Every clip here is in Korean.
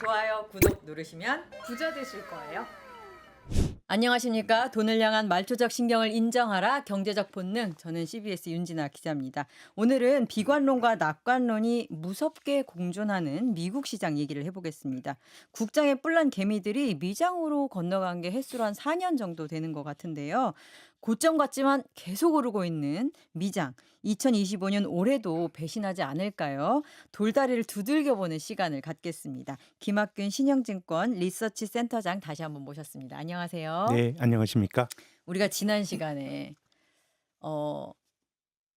좋아요, 구독 누르시면 부자 되실 거예요. 안녕하십니까. 돈을 향한 말초적 신경을 인정하라 경제적 본능. 저는 CBS 윤진아 기자입니다. 오늘은 비관론과 낙관론이 무섭게 공존하는 미국 시장 얘기를 해보겠습니다. 국장에 뿔난 개미들이 미장으로 건너간 게 횟수로 한 4년 정도 되는 것 같은데요. 고점 같지만 계속 오르고 있는 미장. 2025년 올해도 배신하지 않을까요? 돌다리를 두들겨보는 시간을 갖겠습니다. 김학균 신영증권 리서치 센터장 다시 한번 모셨습니다. 안녕하세요. 네, 안녕하십니까? 우리가 지난 시간에 어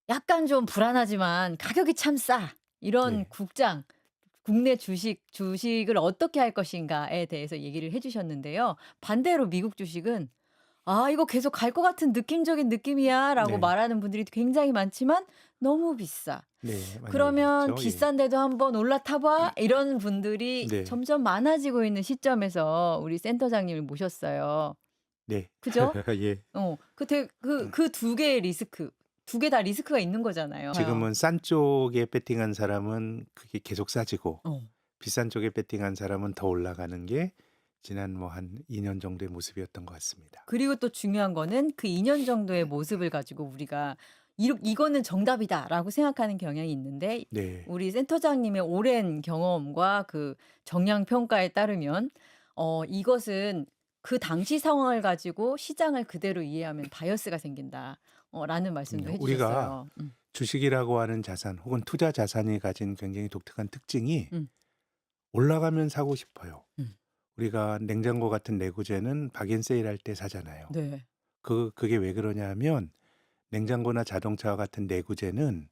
약간 좀 불안하지만 가격이 참 싸. 이런 네. 국장 국내 주식 주식을 어떻게 할 것인가에 대해서 얘기를 해 주셨는데요. 반대로 미국 주식은 아, 이거 계속 갈 것 같은 느낌적인 느낌이야라고 네. 말하는 분들이 굉장히 많지만 너무 비싸. 네, 많이 그러면 올랐죠. 예. 비싼데도 한번 올라타 봐 이런 분들이 네. 점점 많아지고 있는 시점에서 우리 센터장님을 모셨어요. 네. 그죠? 예. 어, 그그그 두 개의 리스크 두 개 다 리스크가 있는 거잖아요. 지금은 싼 쪽에 베팅한 사람은 그게 계속 싸지고 어, 비싼 쪽에 베팅한 사람은 더 올라가는 게 지난 뭐 한 2년 정도의 모습이었던 것 같습니다. 그리고 또 중요한 거는 그 2년 정도의 모습을 가지고 우리가 이, 이거는 정답이다라고 생각하는 경향이 있는데 네. 우리 센터장님의 오랜 경험과 그 정량 평가에 따르면 어 이것은 그 당시 상황을 가지고 시장을 그대로 이해하면 바이어스가 생긴다. 어, 라는 말씀도 그럼요. 해주셨어요. 우리가 음. 주식이라고 하는 자산 혹은 투자 자산이 가진 굉장히 독특한 특징이 음. 올라가면 사고 싶어요. 음. 우리가 냉장고 같은 내구재는 박앤 세일 할 때 사잖아요. 네. 그 그게 왜 그러냐면 냉장고나 자동차와 같은 내구재는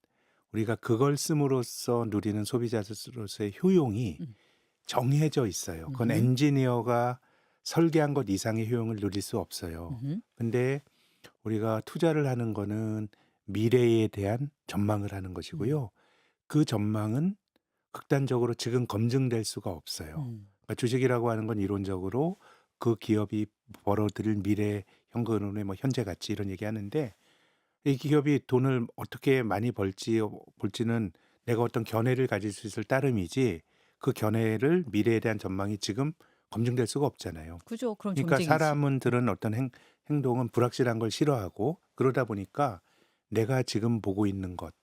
우리가 그걸 씀으로써 누리는 소비자로서의 효용이 음. 정해져 있어요. 그건 음흠. 엔지니어가 설계한 것 이상의 효용을 누릴 수 없어요. 음흠. 근데 우리가 투자를 하는 거는 미래에 대한 전망을 하는 것이고요. 그 전망은 극단적으로 지금 검증될 수가 없어요. 음. 그러니까 주식이라고 하는 건 이론적으로 그 기업이 벌어들일 미래 현금의 뭐 현재 가치 이런 얘기하는데 이 기업이 돈을 어떻게 많이 벌지 볼지는 내가 어떤 견해를 가질 수 있을 따름이지 그 견해를 미래에 대한 전망이 지금 검증될 수가 없잖아요. 그죠. 그럼 그러니까 전쟁이지. 사람들은 어떤 행, 행동은 불확실한 걸 싫어하고 그러다 보니까 내가 지금 보고 있는 것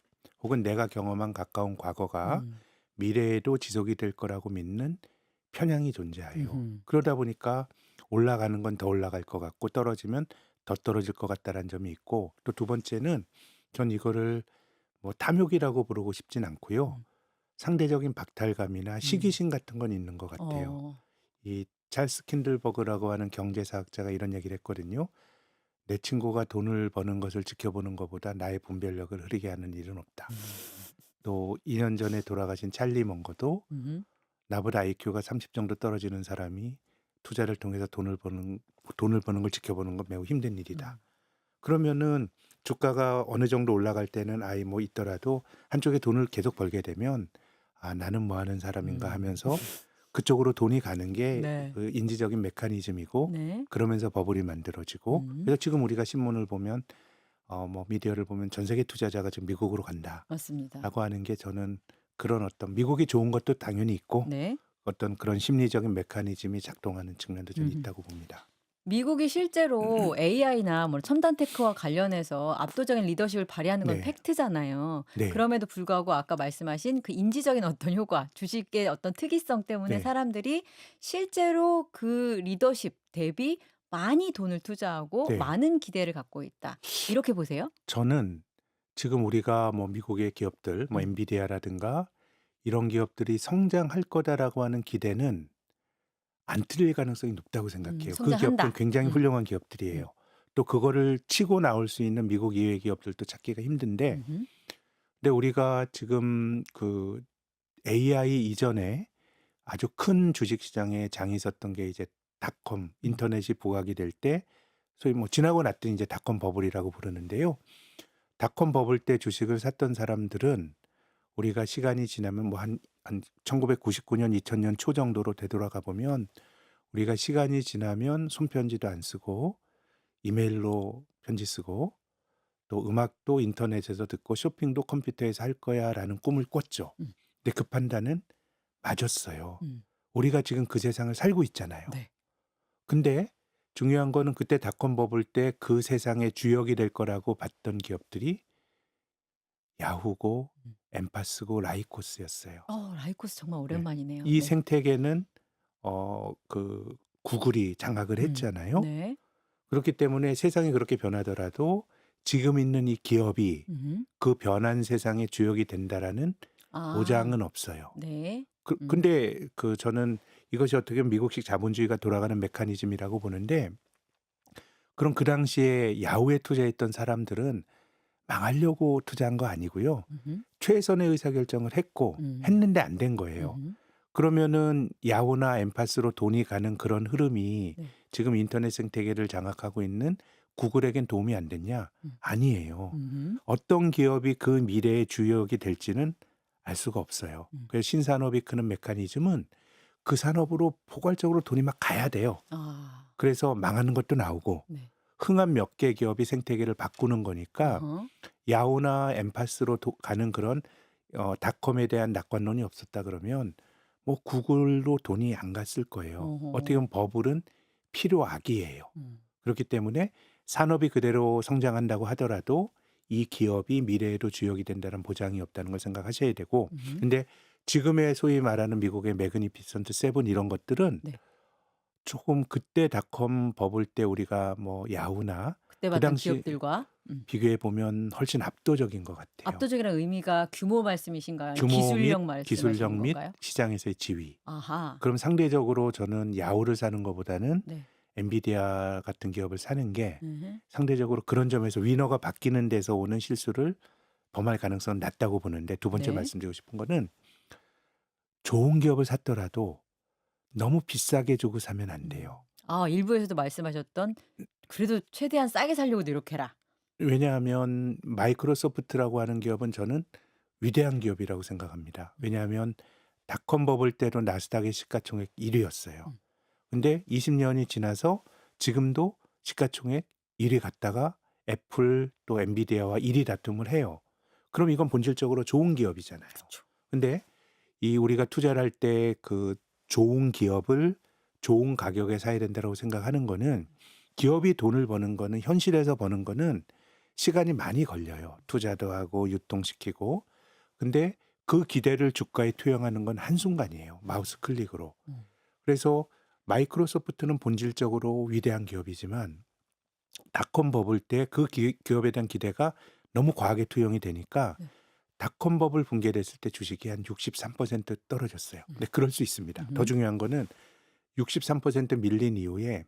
혹은 내가 경험한 가까운 과거가 음. 미래에도 지속이 될 거라고 믿는 편향이 존재해요. 음흠. 그러다 보니까 올라가는 건 더 올라갈 것 같고 떨어지면 더 떨어질 것 같다라는 점이 있고 또 두 번째는 전 이거를 뭐 탐욕이라고 부르고 싶진 않고요. 음. 상대적인 박탈감이나 시기심 같은 건 있는 것 같아요. 어. 이 찰스 킨들버그라고 하는 경제사학자가 이런 얘기를 했거든요. 내 친구가 돈을 버는 것을 지켜보는 것보다 나의 분별력을 흐리게 하는 일은 없다. 음. 또 2년 전에 돌아가신 찰리 먼거도 음흠. 나보다 IQ가 30 정도 떨어지는 사람이 투자를 통해서 돈을 버는 돈을 버는 걸 지켜보는 건 매우 힘든 일이다. 음. 그러면은 주가가 어느 정도 올라갈 때는 아이 뭐 있더라도 한쪽에 돈을 계속 벌게 되면 아 나는 뭐 하는 사람인가 음. 하면서 그쪽으로 돈이 가는 게 네. 그 인지적인 메커니즘이고 네. 그러면서 버블이 만들어지고 음. 그래서 지금 우리가 신문을 보면 어 뭐 미디어를 보면 전 세계 투자자가 지금 미국으로 간다라고 맞습니다. 하는 게 저는 그런 어떤 미국이 좋은 것도 당연히 있고 네. 어떤 그런 심리적인 메커니즘이 작동하는 측면도 좀 음흠. 있다고 봅니다. 미국이 실제로 AI나 뭐 첨단 테크와 관련해서 압도적인 리더십을 발휘하는 건 네. 팩트잖아요. 네. 그럼에도 불구하고 아까 말씀하신 그 인지적인 어떤 효과, 주식의 어떤 특이성 때문에 네. 사람들이 실제로 그 리더십 대비 많이 돈을 투자하고 네. 많은 기대를 갖고 있다. 이렇게 보세요? 저는 지금 우리가 뭐 미국의 기업들, 뭐 음. 엔비디아라든가 이런 기업들이 성장할 거다라고 하는 기대는 안 틀릴 가능성이 높다고 생각해요. 그 성장한다. 기업들은 굉장히 음. 훌륭한 기업들이에요. 또 그거를 치고 나올 수 있는 미국 이외의 기업들도 찾기가 힘든데 음흠. 근데 우리가 지금 그 AI 이전에 아주 큰 주식 시장에 장이 있었던 게 이제 닷컴 인터넷이 부각이 될 때 소위 뭐 지나고 났더니 이제 닷컴 버블이라고 부르는데요. 닷컴 버블 때 주식을 샀던 사람들은 우리가 시간이 지나면 뭐 한 한 1999년 2000년 초 정도로 되돌아가 보면 우리가 시간이 지나면 손편지도 안 쓰고 이메일로 편지 쓰고 또 음악도 인터넷에서 듣고 쇼핑도 컴퓨터에서 할 거야라는 꿈을 꿨죠. 음. 근데 그 판단은 맞았어요. 음. 우리가 지금 그 세상을 살고 있잖아요. 네. 근데 중요한 거는 그때 닷컴 버블 때 그 세상의 주역이 될 거라고 봤던 기업들이 야후고 음. 엠파스고 라이코스였어요. 어, 라이코스 정말 오랜만이네요. 이 네. 생태계는 어 그 구글이 장악을 음. 했잖아요. 네. 그렇기 때문에 세상이 그렇게 변하더라도 지금 있는 이 기업이 음. 그 변한 세상의 주역이 된다라는 아. 보장은 없어요. 네. 그, 음. 근데 그 저는 이것이 어떻게 미국식 자본주의가 돌아가는 메커니즘이라고 보는데 그럼 그 당시에 야후에 투자했던 사람들은 망하려고 투자한 거 아니고요. 음흠. 최선의 의사결정을 했고 음. 했는데 안 된 거예요. 음흠. 그러면은 야후나 엠파스로 돈이 가는 그런 흐름이 네. 지금 인터넷 생태계를 장악하고 있는 구글에겐 도움이 안 됐냐? 음. 아니에요. 음흠. 어떤 기업이 그 미래의 주역이 될지는 알 수가 없어요. 음. 그래서 신산업이 크는 메커니즘은 그 산업으로 포괄적으로 돈이 막 가야 돼요. 아. 그래서 망하는 것도 나오고 네. 흥한 몇 개 기업이 생태계를 바꾸는 거니까 어허. 야후나 엠파스로 도- 가는 그런 어, 닷컴에 대한 낙관론이 없었다 그러면 뭐 구글로 돈이 안 갔을 거예요. 어허. 어떻게 보면 버블은 필요악이에요. 음. 그렇기 때문에 산업이 그대로 성장한다고 하더라도 이 기업이 미래에도 주역이 된다는 보장이 없다는 걸 생각하셔야 되고 음흠. 근데 지금의 소위 말하는 미국의 매그니피선트 세븐 이런 것들은 네. 조금 그때 닷컴 버블 때 우리가 뭐 야후나 그때 그 당시 기업들과 음. 비교해 보면 훨씬 압도적인 것 같아요. 압도적이라는 의미가 규모 말씀이신가요? 규모 기술력 및 기술력 및 건가요? 시장에서의 지위. 아하. 그럼 상대적으로 저는 야후를 사는 것보다는 네. 엔비디아 같은 기업을 사는 게 음흠. 상대적으로 그런 점에서 위너가 바뀌는 데서 오는 실수를 범할 가능성은 낮다고 보는데 두 번째 네. 말씀드리고 싶은 거는 좋은 기업을 샀더라도 너무 비싸게 주고 사면 안 돼요. 아, 일부에서도 말씀하셨던 그래도 최대한 싸게 살려고 노력해라. 왜냐하면 마이크로소프트라고 하는 기업은 저는 위대한 기업이라고 생각합니다. 왜냐하면 닷컴 버블 때로 나스닥의 시가총액 1위였어요. 음. 근데 20년이 지나서 지금도 시가총액 1위 갔다가 애플 또 엔비디아와 1위 다툼을 해요. 그럼 이건 본질적으로 좋은 기업이잖아요. 그렇죠. 근데 이 우리가 투자를 할 때 그 좋은 기업을 좋은 가격에 사야 된다고 생각하는 거는 기업이 돈을 버는 거는 현실에서 버는 거는 시간이 많이 걸려요. 투자도 하고 유통시키고. 근데 그 기대를 주가에 투영하는 건 한순간이에요. 마우스 클릭으로. 음. 그래서 마이크로소프트는 본질적으로 위대한 기업이지만 닷컴 버블 때 그 기업에 대한 기대가 너무 과하게 투영이 되니까 네. 닷컴 버블 붕괴됐을 때 주식이 한 63% 떨어졌어요. 근데 그럴 수 있습니다. 더. 중요한 거는 63% 밀린 이후에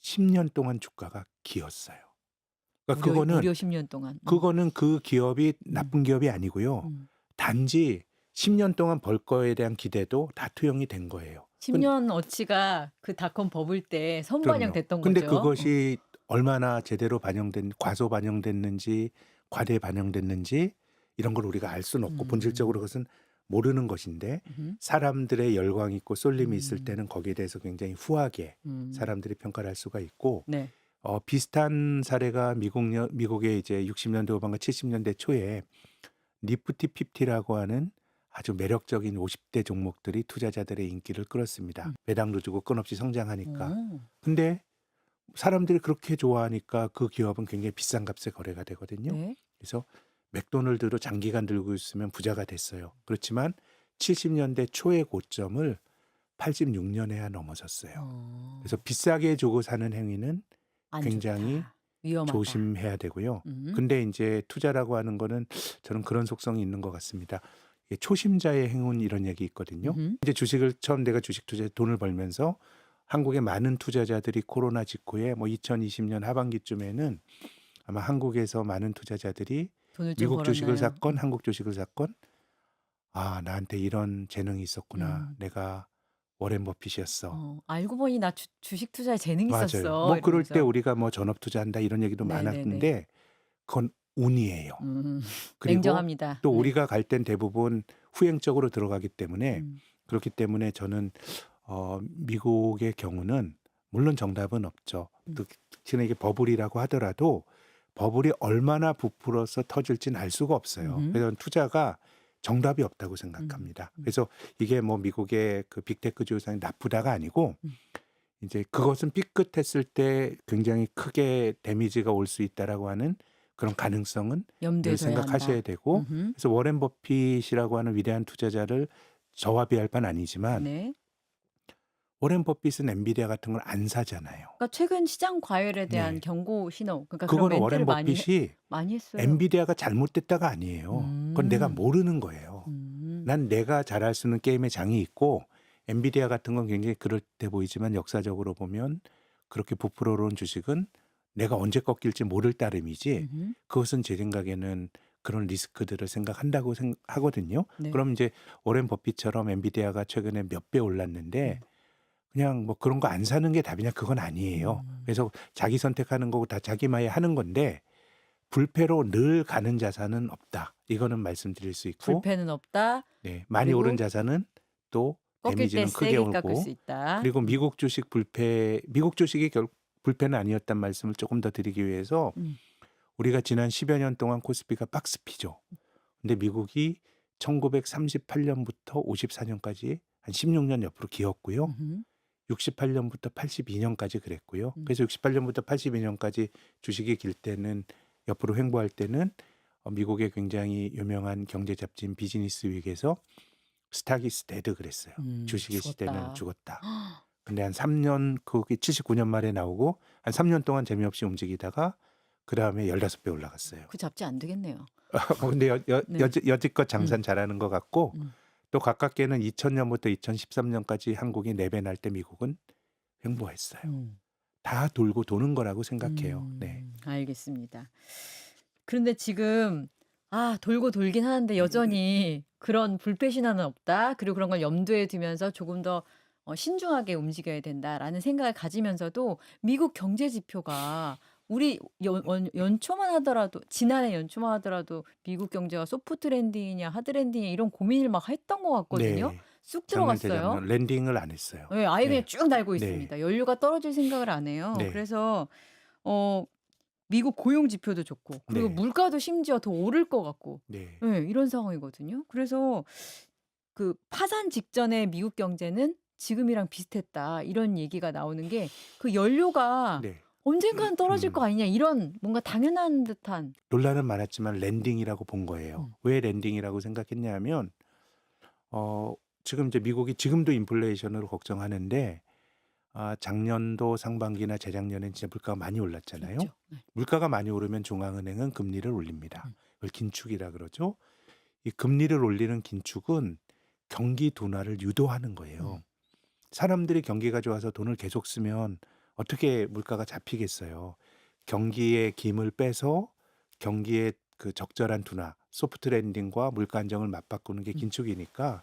10년 동안 주가가 기었어요. 그러니까 무려, 그거는 무려 10년 동안. 음. 그거는 그 기업이 나쁜 기업이 아니고요. 음. 단지 10년 동안 벌 거에 대한 기대도 다 투영이 된 거예요. 10년 어치가 그 닷컴 버블 때 선반영. 됐던 근데 거죠. 그것이 얼마나 제대로 반영된 과소 반영됐는지 과대 반영됐는지 이런 걸 우리가 알 수는 없고 음. 본질적으로 그것은 모르는 것인데 음. 사람들의 열광 있고 쏠림이 있을 음. 때는 거기에 대해서 굉장히 후하게 음. 사람들이 평가를 할 수가 있고 네. 어, 비슷한 사례가 미국 미국의 이제 60년대 후반과 70년대 초에 니프티 50라고 하는 아주 매력적인 50대 종목들이 투자자들의 인기를 끌었습니다. 음. 배당도 주고 끊없이 성장하니까. 오. 근데 사람들이 그렇게 좋아하니까 그 기업은 굉장히 비싼 값에 거래가 되거든요. 네. 그래서 맥도널드로 장기간 들고 있으면 부자가 됐어요. 그렇지만 70년대 초의 고점을 86년에야 넘어섰어요. 어. 그래서 비싸게 주고 사는 행위는 안 굉장히 좋다. 위험하다. 조심해야 되고요. 음. 근데 이제 투자라고 하는 거는 저는 그런 속성이 있는 것 같습니다. 초심자의 행운 이런 얘기 있거든요. 음흠. 이제 주식을 처음 내가 주식 투자에 돈을 벌면서 한국의 많은 투자자들이 코로나 직후에 뭐 2020년 하반기쯤에는 아마 한국에서 많은 투자자들이 미국 주식을 벌었나요? 샀건 한국 주식을 샀건 아 나한테 이런 재능이 있었구나. 음. 내가 워렌 버핏이었어. 어, 알고 보니 나 주, 주식 투자에 재능이 맞아요. 있었어. 뭐 그럴 때 이러면서. 우리가 뭐 전업 투자한다 이런 얘기도 네네네. 많았는데 그건 운이에요. 음, 그리고 냉정합니다. 또 네. 우리가 갈 땐 대부분 후행적으로 들어가기 때문에 음. 그렇기 때문에 저는 어, 미국의 경우는 물론 정답은 없죠. 음. 특히나 이게 버블이라고 하더라도 버블이 얼마나 부풀어서 터질지는 알 수가 없어요. 음흠. 그래서 투자가 정답이 없다고 생각합니다. 음. 그래서 이게 뭐 미국의 그 빅테크 조상이 나쁘다가 아니고 음. 이제 그것은 삐끗했을 때 굉장히 크게 데미지가 올 수 있다라고 하는 그런 가능성은 염두에 생각하셔야 한다. 되고 음흠. 그래서 워렌 버핏이라고 하는 위대한 투자자를 저와 비할 바는 아니지만 네. 워렌 버핏은 엔비디아 같은 걸 안 사잖아요. 그러니까 최근 시장 과열에 대한 네. 경고 신호. 그러니까 그런 그거는 멘트를 워렌 많이 해- 버핏이 많이 했어요. 엔비디아가 잘못됐다가 아니에요. 그건 내가 음. 모르는 거예요. 음. 난 내가 잘할 수 있는 게임의 장이 있고 엔비디아 같은 건 굉장히 그럴 때 보이지만 역사적으로 보면 그렇게 부풀어 오른 주식은 내가 언제 꺾일지 모를 따름이지 음흠. 그것은 제 생각에는 그런 리스크들을 생각한다고 생각하거든요. 네. 그럼 이제 오렌 버핏처럼 엔비디아가 최근에 몇 배 올랐는데 음. 그냥 뭐 그런 거 안 사는 게 답이냐 그건 아니에요. 음. 그래서 자기 선택하는 거고 다 자기 마에 하는 건데 불패로 늘 가는 자산은 없다. 이거는 말씀드릴 수 있고 불패는 없다. 네, 많이 그리고 오른 자산은 또 꺾일 때 데미지는 크게 세게 깎을 오고 수 있다. 그리고 미국 주식 불패 미국 주식이 결 불패는 아니었단 말씀을 조금 더 드리기 위해서 음. 우리가 지난 10여 년 동안 코스피가 박스피죠. 근데 미국이 1938년부터 54년까지 한 16년 옆으로 기었고요. 음흠. 68년부터 82년까지 그랬고요. 음. 그래서 68년부터 82년까지 주식이 길 때는 옆으로 횡보할 때는 어, 미국의 굉장히 유명한 경제 잡지인 비즈니스 윅에서 스타기스 데드 그랬어요. 음, 주식의 죽었다. 시대는 죽었다. 근데 한 3년 그게 79년 말에 나오고 한 3년 동안 재미없이 움직이다가 그 다음에 15배 올라갔어요. 그 잡지 안 되겠네요. 어, 근데 여, 여, 네. 여, 여지껏 장사는 잘하는 것 같고 음. 또 가깝게는 2000년부터 2013년까지 한국이 4배 날 때 미국은 횡보했어요. 음. 다 돌고 도는 거라고 생각해요. 음, 네. 알겠습니다. 그런데 지금 아 돌고 돌긴 하는데 여전히 그런 불패 신화는 없다. 그리고 그런 걸 염두에 두면서 조금 더 어, 신중하게 움직여야 된다라는 생각을 가지면서도 미국 경제 지표가 우리 연, 원- 연초만 하더라도 지난해 연초만 하더라도 미국 경제가 소프트 랜딩이냐 하드 랜딩이냐 이런 고민을 막 했던 것 같거든요. 네. 쑥 들어갔어요. 재작년 랜딩을 안 했어요. 네, 아예 그냥 네. 쭉 날고 네. 있습니다. 연료가 떨어질 생각을 안 해요. 네. 그래서 어 미국 고용 지표도 좋고 그리고 네. 물가도 심지어 더 오를 것 같고 네. 네, 이런 상황이거든요. 그래서 그 파산 직전에 미국 경제는 지금이랑 비슷했다 이런 얘기가 나오는 게 그 연료가 네. 언젠간 떨어질 음. 거 아니냐 이런 뭔가 당연한 듯한 논란은 많았지만 랜딩이라고 본 거예요. 음. 왜 랜딩이라고 생각했냐면 어 지금 이제 미국이 지금도 인플레이션으로 걱정하는데 아 작년도 상반기나 재작년엔 진짜 물가가 많이 올랐잖아요. 그렇죠. 네. 물가가 많이 오르면 중앙은행은 금리를 올립니다. 음. 그걸 긴축이라 그러죠. 이 금리를 올리는 긴축은 경기 둔화를 유도하는 거예요. 음. 사람들이 경기가 좋아서 돈을 계속 쓰면 어떻게 물가가 잡히겠어요. 경기의 김을 빼서 경기의 그 적절한 둔화, 소프트 랜딩과 물가 안정을 맞바꾸는 게 음. 긴축이니까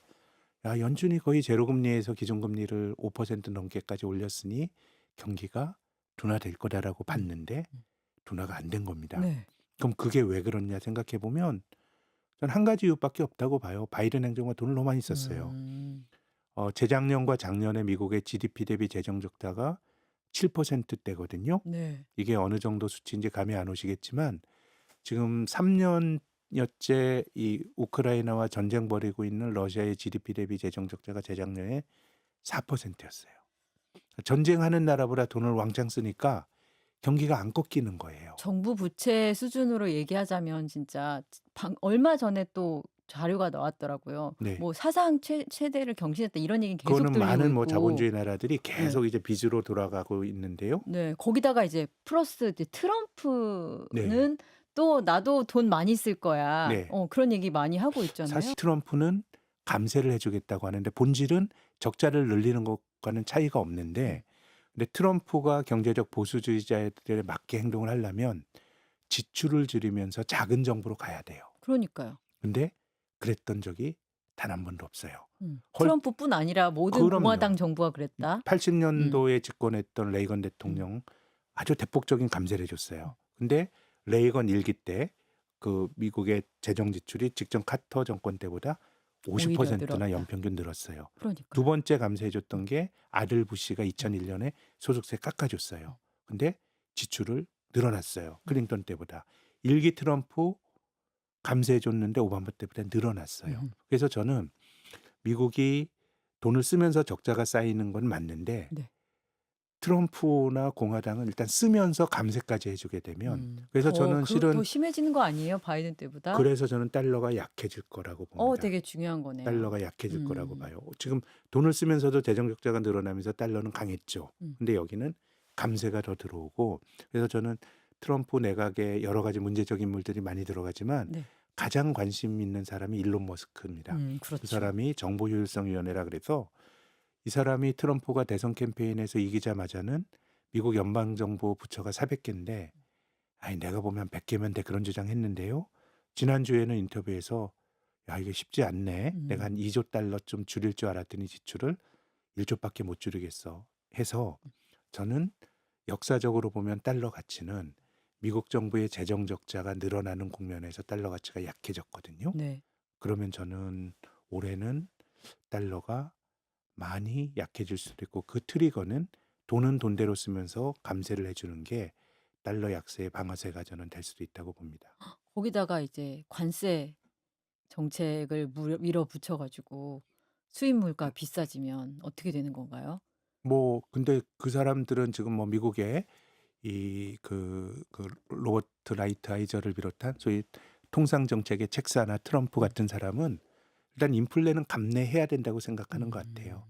야, 연준이 거의 제로금리에서 기준금리를 5% 넘게까지 올렸으니 경기가 둔화될 거다라고 봤는데 음. 둔화가 안 된 겁니다. 네. 그럼 그게 왜 그렇냐 생각해 보면 전 한 가지 이유밖에 없다고 봐요. 바이든 행정부가 돈을 너무 많이 썼어요. 음. 어, 재작년과 작년에 미국의 GDP 대비 재정 적자가 7%대거든요. 네. 이게 어느 정도 수치인지 감이 안 오시겠지만 지금 3년여째 이 우크라이나와 전쟁 벌이고 있는 러시아의 GDP 대비 재정 적자가 재작년에 4%였어요. 전쟁하는 나라보다 돈을 왕창 쓰니까 경기가 안 꺾이는 거예요. 정부 부채 수준으로 얘기하자면 진짜 방, 얼마 전에 또 자료가 나왔더라고요. 네. 뭐 사상 최, 최대를 경신했다 이런 얘기 계속 그거는 들리고 많은 뭐 있고. 자본주의 나라들이 계속 이제 빚으로 돌아가고 있는데요. 네, 거기다가 이제 플러스 이제 트럼프는 또 나도 돈 많이 쓸 거야. 네. 어, 그런 얘기 많이 하고 있잖아요. 사실 트럼프는 감세를 해주겠다고 하는데 본질은 적자를 늘리는 것과는 차이가 없는데 근데 트럼프가 경제적 보수주의자들에 맞게 행동을 하려면 지출을 줄이면서 작은 정부로 가야 돼요. 그러니까요. 근데 그랬던 적이 단 한 번도 없어요. 음. 헐- 트럼프뿐 아니라 모든 그럼요. 공화당 정부가 그랬다. 80년도에 집권했던 레이건 대통령 아주 대폭적인 감세를 해줬어요. 근데 레이건 일기 때 그 미국의 재정 지출이 직전 카터 정권 때보다 오히려 50%나 늘었다. 연평균 늘었어요. 그러니까. 두 번째 감세해줬던 게 아들 부시가 2001년에 소득세 깎아줬어요. 근데 지출을 늘어났어요. 클린턴 때보다. 일기 트럼프 감세해 줬는데 오바마 때보다 늘어났어요. 음. 그래서 저는 미국이 돈을 쓰면서 적자가 쌓이는 건 맞는데 네. 트럼프나 공화당은 일단 쓰면서 감세까지 해주게 되면 음. 그래서 더, 저는 그, 실은 더 심해지는 거 아니에요? 바이든 때보다? 그래서 저는 달러가 약해질 거라고 봅니다. 어, 되게 중요한 거네요. 달러가 약해질 거라고 음. 봐요. 지금 돈을 쓰면서도 재정 적자가 늘어나면서 달러는 강했죠. 음. 근데 여기는 감세가 더 들어오고 그래서 저는 트럼프 내각에 여러 가지 문제적 인 물들이 많이 들어가지만 네. 가장 관심 있는 사람이 일론 머스크입니다. 음, 그렇죠. 그 사람이 정보 효율성 위원회라 그래서 이 사람이 트럼프가 대선 캠페인에서 이기자마자는 미국 연방 정부 부처가 400개인데 아니 내가 보면 100개면 돼 그런 주장했는데요. 지난주에는 인터뷰에서 야 이게 쉽지 않네. 음. 내가 한 2조 달러 좀 줄일 줄 알았더니 지출을 1조밖에 못 줄이겠어. 해서 저는 역사적으로 보면 달러 가치는 미국 정부의 재정 적자가 늘어나는 국면에서 달러 가치가 약해졌거든요. 네. 그러면 저는 올해는 달러가 많이 약해질 수도 있고 그 트리거는 돈은 돈대로 쓰면서 감세를 해주는 게 달러 약세의 방어세가 저는 될 수도 있다고 봅니다. 거기다가 이제 관세 정책을 물- 밀어붙여 가지고 수입 물가 비싸지면 어떻게 되는 건가요? 뭐 근데 그 사람들은 지금 뭐 미국의 이그 그 로버트 라이트 아이저를 비롯한 소위 통상 정책의 책사나 트럼프 음. 같은 사람은 일단 인플레는 감내해야 된다고 생각하는 것 음. 같아요.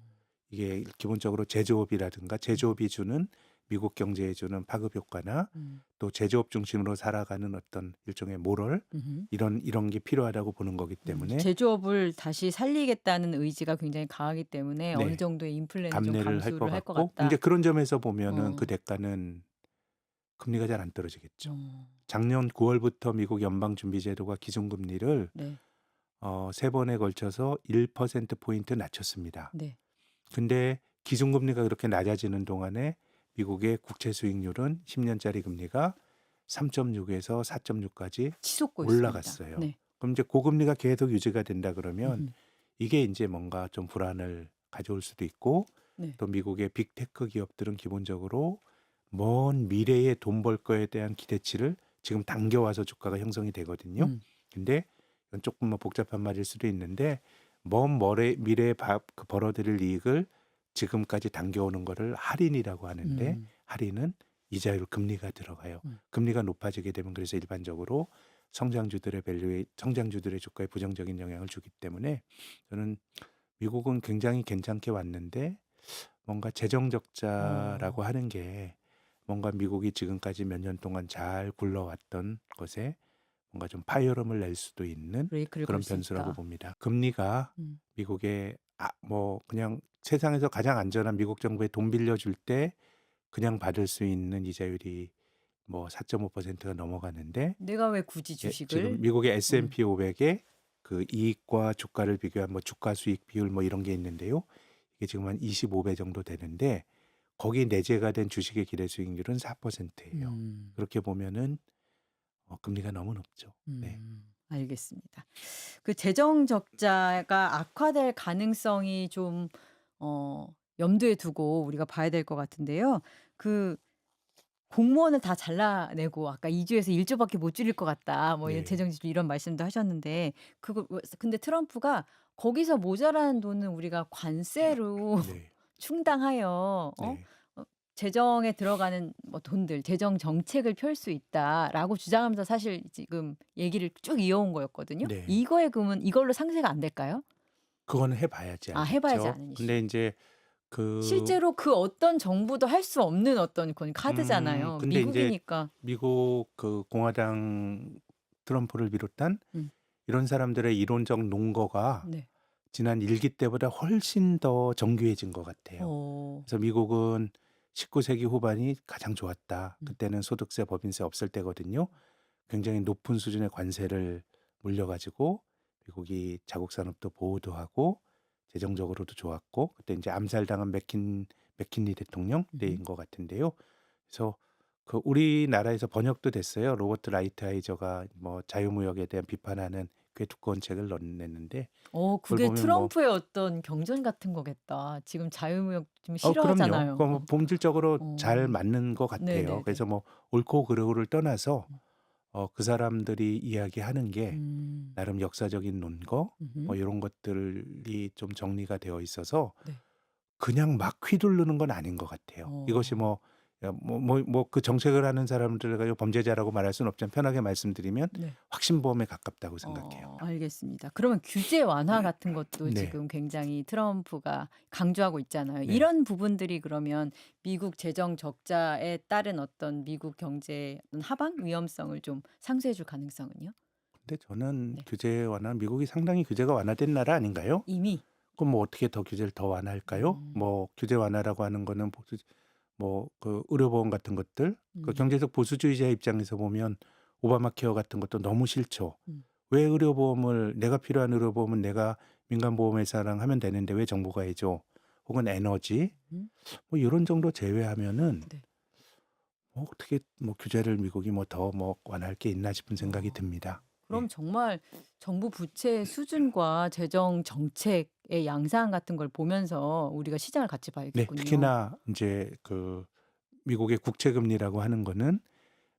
이게 기본적으로 제조업이라든가 제조업이 주는 미국 경제에 주는 파급 효과나 음. 또 제조업 중심으로 살아가는 어떤 일종의 모럴 음흠. 이런 이런 게 필요하다고 보는 거기 음. 때문에 제조업을 다시 살리겠다는 의지가 굉장히 강하기 때문에 네. 어느 정도의 인플레는 좀 감내를 할것 감수를 할 것 같고 같다. 이제 그런 점에서 보면은 어. 그 대가는 금리가 잘 안 떨어지겠죠. 어. 작년 9월부터 미국 연방준비제도가 기준금리를 네. 어, 세 번에 걸쳐서 1% 포인트 낮췄습니다. 네. 근데 기준금리가 그렇게 낮아지는 동안에 미국의 국채 수익률은 10년짜리 금리가 3.6에서 4.6까지 치솟고 올라갔어요. 네. 그럼 이제 고금리가 계속 유지가 된다 그러면 음흠. 이게 이제 뭔가 좀 불안을 가져올 수도 있고 네. 또 미국의 빅테크 기업들은 기본적으로 먼 미래에 돈벌 거에 대한 기대치를 지금 당겨와서 주가가 형성이 되거든요. 음. 근데 이건 조금 뭐 복잡한 말일 수도 있는데 먼 머래, 미래에 바- 그 벌어들일 이익을 지금까지 당겨오는 거를 할인이라고 하는데 음. 할인은 이자율 금리가 들어가요. 음. 금리가 높아지게 되면 그래서 일반적으로 성장주들의 밸류에 성장주들의 주가에 부정적인 영향을 주기 때문에 저는 미국은 굉장히 괜찮게 왔는데 뭔가 재정 적자라고 어. 하는 게 뭔가 미국이 지금까지 몇 년 동안 잘 굴러왔던 것에 뭔가 좀 파열음을 낼 수도 있는 그런 변수라고. 봅니다. 금리가 음. 미국의 아, 뭐 그냥 세상에서 가장 안전한 미국 정부에 돈 빌려줄 때 그냥 받을 수 있는 이자율이 뭐 4.5%가 넘어가는데 내가 왜 굳이 예, 주식을 지금 미국의 음. S&P 500의 그 이익과 주가를 비교한 뭐 주가 수익 비율 뭐 이런 게 있는데요. 이게 지금 한 25배 정도 되는데 거기 내재가 된 주식의 기대 수익률은 4%예요. 음. 그렇게 보면은 어, 금리가 너무 높죠. 네. 음, 알겠습니다. 그 재정 적자가 악화될 가능성이 좀 어, 염두에 두고 우리가 봐야 될 것 같은데요. 그 공무원을 다 잘라내고 아까 2주에서 1조밖에 못 줄일 것 같다. 뭐 이런 네. 재정 지출 이런 말씀도 하셨는데 그거 왜- 근데 트럼프가 거기서 모자라는 돈은 우리가 관세로 네. 충당하여 어? 네. 재정에 들어가는 뭐 돈들, 재정 정책을 펼 수 있다라고 주장하면서 사실 지금 얘기를 쭉 이어온 거였거든요. 네. 이거의 그러면 이걸로 상세가 안 될까요? 그거는 해봐야지 아, 해봐야지. 아는 근데 이제 그 실제로 그 어떤 정부도 할 수 없는 어떤 그건 카드잖아요. 음, 근데 이제 미국이니까. 미국 그 공화당 트럼프를 비롯한 음. 이런 사람들의 이론적 논거가 네. 지난 일기 때보다 훨씬 더 정교해진 것 같아요. 어. 그래서 미국은 19세기 후반이 가장 좋았다. 음. 그때는 소득세, 법인세 없을 때거든요. 굉장히 높은 수준의 관세를 물려가지고 미국이 자국 산업도 보호도 하고 재정적으로도 좋았고 그때 이제 암살당한 맥킨 맥킨리 대통령 때인 음. 것 같은데요. 그래서 그 우리나라에서 번역도 됐어요. 로버트 라이트 아이저가 뭐 자유무역에 대한 비판하는 꽤 두꺼운 책을 냈는데 어, 그게 보면 뭐 트럼프의 어떤 경전 같은 거겠다. 지금 자유무역 좀 어, 그럼요. 싫어하잖아요. 그거 뭐 본질적으로 어. 잘 맞는 것 같아요. 네네네. 그래서 뭐 옳고 그르고를 떠나서 음. 어, 그 사람들이 이야기하는 게 음. 나름 역사적인 논거 음흠. 뭐 이런 것들이 좀 정리가 되어 있어서 네. 그냥 막 휘두르는 건 아닌 것 같아요. 어. 이것이 뭐뭐 뭐뭐그 정책을 하는 가지고 범죄자라고 말할 수는 없지만 편하게 말씀드리면 네. 확신범에 가깝다고 생각해요. 어, 알겠습니다. 그러면 규제 완화 같은 것도 네. 지금 굉장히 트럼프가 강조하고 있잖아요. 네. 이런 부분들이 그러면 미국 재정 적자에 따른 어떤 미국 경제의 하방 위험성을 좀 상쇄해 줄 가능성은요? 근데 저는 네. 규제 완화 미국이 상당히 규제가 완화된 나라 아닌가요? 이미 그럼 뭐 어떻게 더 규제를 더 완화할까요? 음. 뭐 규제 완화라고 하는 거는 뭐 그 의료보험 같은 것들 그 음. 경제적 보수주의자 입장에서 보면 오바마 케어 같은 것도 너무 싫죠. 음. 왜 의료보험을 내가 필요한 의료보험은 내가 민간 보험회사랑 하면 되는데 왜 정부가 해줘? 혹은 에너지 음. 뭐 이런 정도 제외하면은 네. 뭐 어떻게 뭐 규제를 미국이 뭐 더뭐 완화할 게 있나 싶은 생각이 어. 듭니다. 그럼 예. 정말 정부 부채 수준과 재정 정책의 양상 같은 걸 보면서 우리가 시장을 같이 네, 봐야겠군요. 특히나 이제 그 미국의 국채 금리라고 하는 거는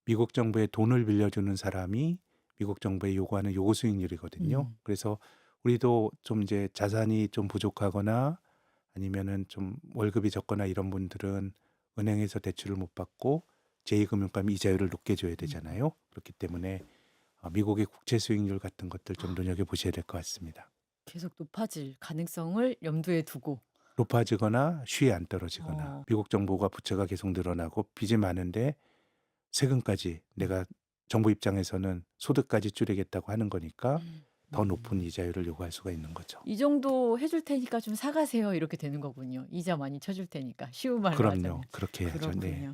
미국 정부에 돈을 빌려주는 사람이 미국 정부에 요구하는 요구 수익률이거든요. 음. 그래서 우리도 좀 이제 자산이 좀 부족하거나 아니면은 좀 월급이 적거나 이런 분들은 은행에서 대출을 못 받고 제2금융권 이자율을 높게 줘야 되잖아요. 그렇기 때문에 어, 미국의 국채 수익률 같은 것들 좀 눈여겨 보셔야 될 것 같습니다. 계속 높아질 가능성을 염두에 두고 높아지거나 쉬이 안 떨어지거나 어. 미국 정부가 부채가 계속 늘어나고 빚이 많은데 세금까지 내가 정부 입장에서는 소득까지 줄이겠다고 하는 거니까 더 음. 높은 이자율을 요구할 수가 있는 거죠. 이 정도 해줄 테니까 좀 사가세요 이렇게 되는 거군요. 이자 많이 쳐줄 테니까 쉬운 말로 그럼요. 하자면. 그렇게 해야죠. 그렇군요. 네.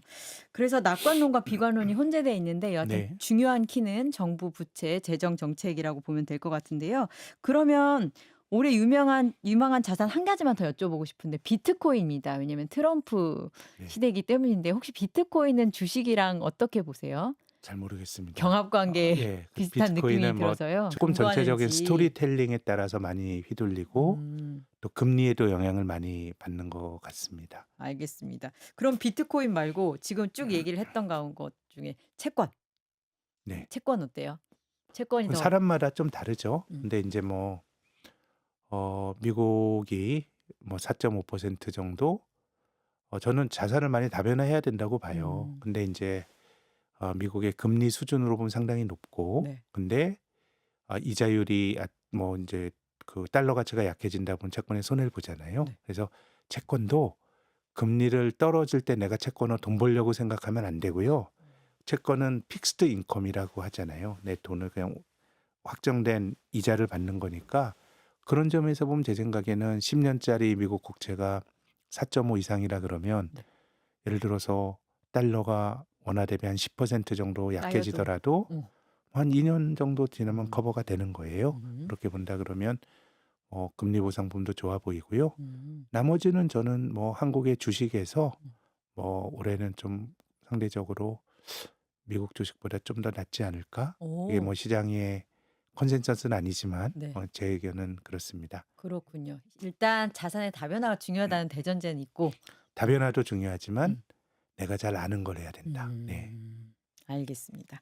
그래서 낙관론과 비관론이 혼재돼 있는데 여하튼 네. 중요한 키는 정부 부채 재정 정책이라고 보면 될 것 같은데요. 그러면 올해 유명한 유망한 자산 한 가지만 더 여쭤보고 싶은데 비트코인입니다. 왜냐하면 트럼프 네. 시대이기 때문인데 혹시 비트코인은 주식이랑 어떻게 보세요? 잘 모르겠습니다. 경합 관계 예, 그 비슷한 느낌이 비트코인은 뭐 들어서요. 조금 전체적인 공부하는지. 스토리텔링에 따라서 많이 휘둘리고 음, 또 금리에도 영향을 많이 받는 것 같습니다. 알겠습니다. 그럼 비트코인 말고 지금 쭉 얘기를 했던 가운 것 중에 채권. 네. 채권 어때요? 채권이 더 사람마다 좀 다르죠. 음. 근데 이제 뭐 어, 미국이 뭐 4.5% 정도 어, 저는 자산을 많이 다변화해야 된다고 봐요. 음. 근데 이제 어, 미국의 금리 수준으로 보면 상당히 높고 네. 근데 아, 이자율이 아, 뭐 이제 그 달러 가치가 약해진다 보면 채권에 손해를 보잖아요. 네. 그래서 채권도 금리를 떨어질 때 내가 채권을 돈 벌려고 생각하면 안 되고요. 채권은 픽스드 인컴이라고 하잖아요. 내 돈을 그냥 확정된 이자를 받는 거니까 그런 점에서 보면 제 생각에는 10년짜리 미국 국채가 4.5 이상이라 그러면 네. 예를 들어서 달러가 원화 대비 한 10% 정도 약해지더라도 음. 한 2년 정도 지나면 음. 커버가 되는 거예요. 음. 그렇게 본다 그러면 어, 금리 보상품도 좋아 보이고요. 음. 나머지는 저는 뭐 한국의 주식에서 음. 뭐 올해는 좀 상대적으로 미국 주식보다 좀 더 낫지 않을까? 오, 이게 뭐 시장의 컨센서스는 아니지만 네. 어, 제 의견은 그렇습니다. 그렇군요. 일단 자산의 다변화가 중요하다는 대전제는 있고. 다변화도 중요하지만 음. 내가 잘 아는 걸 해야 된다. 네. 음, 알겠습니다.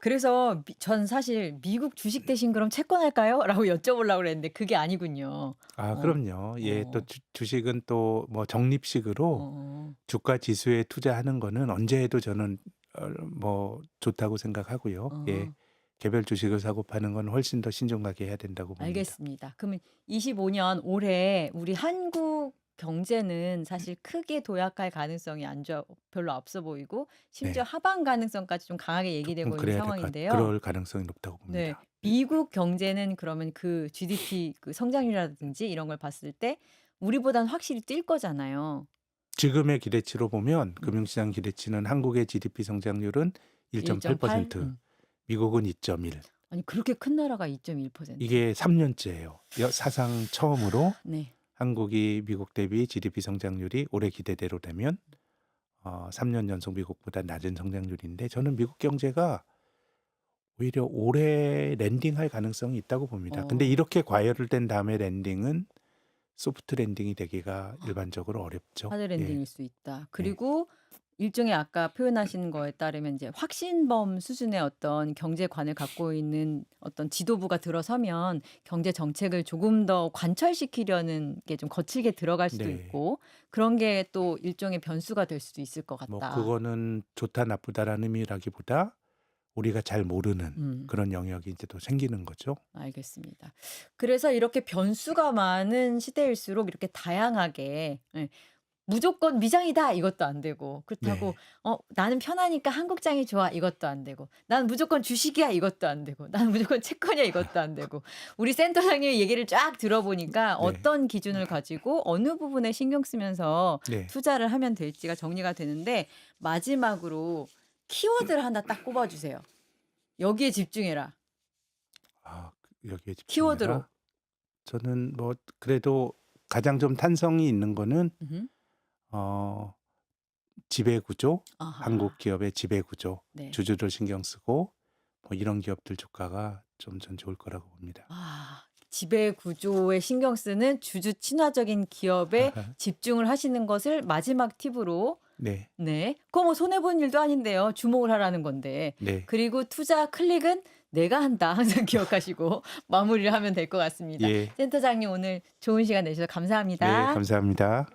그래서 미- 전 사실 미국 주식 대신 그럼 채권 할까요? 라고 여쭤보려고 그랬는데 그게 아니군요. 아, 어. 그럼요. 예, 어. 또 주, 주식은 또 뭐 적립식으로 어, 주가 지수에 투자하는 거는 언제 해도 저는 어, 뭐 좋다고 생각하고요. 어. 예, 개별 주식을 사고 파는 건 훨씬 더 신중하게 해야 된다고 봅니다. 알겠습니다. 그러면 25년 올해 우리 한국 경제는 사실 크게 도약할 가능성이 안 좋아 별로 없어 보이고 심지어 네. 하방 가능성까지 좀 강하게 얘기되고 있는 그래야 될 것, 상황인데요. 그럴 가능성이 높다고 네, 봅니다. 미국 경제는 그러면 그 GDP 그 성장률이라든지 이런 걸 봤을 때 우리보다는 확실히 뛸 거잖아요. 지금의 기대치로 음. 보면 금융시장 기대치는 한국의 GDP 성장률은 1.8%, 음. 미국은 2.1. 아니 그렇게 큰 나라가 2.1%. 이게 3년째예요. 사상 처음으로 네. 한국이 미국 대비 GDP 성장률이 올해 기대대로 되면 어, 3년 연속 미국보다 낮은 성장률인데 저는 미국 경제가 오히려 올해 랜딩할 가능성이 있다고 봅니다. 근데 어. 이렇게 과열된 다음에 랜딩은 소프트 랜딩이 되기가 일반적으로 어렵죠. 하드 예. 랜딩일 수 있다. 그리고 일종의 아까 표현하신 거에 따르면 이제 확신범 수준의 어떤 경제관을 갖고 있는 어떤 지도부가 들어서면 경제 정책을 조금 더 관철시키려는 게 좀 거칠게 들어갈 수도 네. 있고 그런 게 또 일종의 변수가 될 수도 있을 것뭐 같다. 그거는 좋다 나쁘다라는 의미라기보다 우리가 잘 모르는 음. 그런 영역이 이제 또 생기는 거죠. 알겠습니다. 그래서 이렇게 변수가 많은 시대일수록 이렇게 다양하게 예, 무조건 미장이다 이것도 안 되고 그렇다고 네. 어 나는 편하니까 한국장이 좋아 이것도 안 되고 난 무조건 주식이야 이것도 안 되고 나는 무조건 채권이야 이것도 안 되고 우리 센터장님 얘기를 쫙 들어보니까 네. 어떤 기준을 가지고 어느 부분에 신경 쓰면서 네. 투자를 하면 될지가 정리가 되는데 마지막으로 키워드를 하나 딱 꼽아주세요. 여기에 집중해라. 아, 여기에 집중해라. 키워드로. 저는 뭐 그래도 가장 좀 탄성이 있는 거는 음흠. 어 지배 구조, 아하. 한국 기업의 지배 구조, 네. 주주를 신경 쓰고 뭐 이런 기업들 주가가 좀 전 좋을 거라고 봅니다. 아, 지배 구조에 신경 쓰는 주주 친화적인 기업에 집중을 하시는 것을 마지막 팁으로 네, 네. 그거 뭐 손해 본 일도 아닌데요. 주목을 하라는 건데. 네, 그리고 투자 클릭은 내가 한다. 항상 기억하시고 마무리를 하면 될 것 같습니다. 예, 센터장님 오늘 좋은 시간 내주셔서 감사합니다. 네, 감사합니다.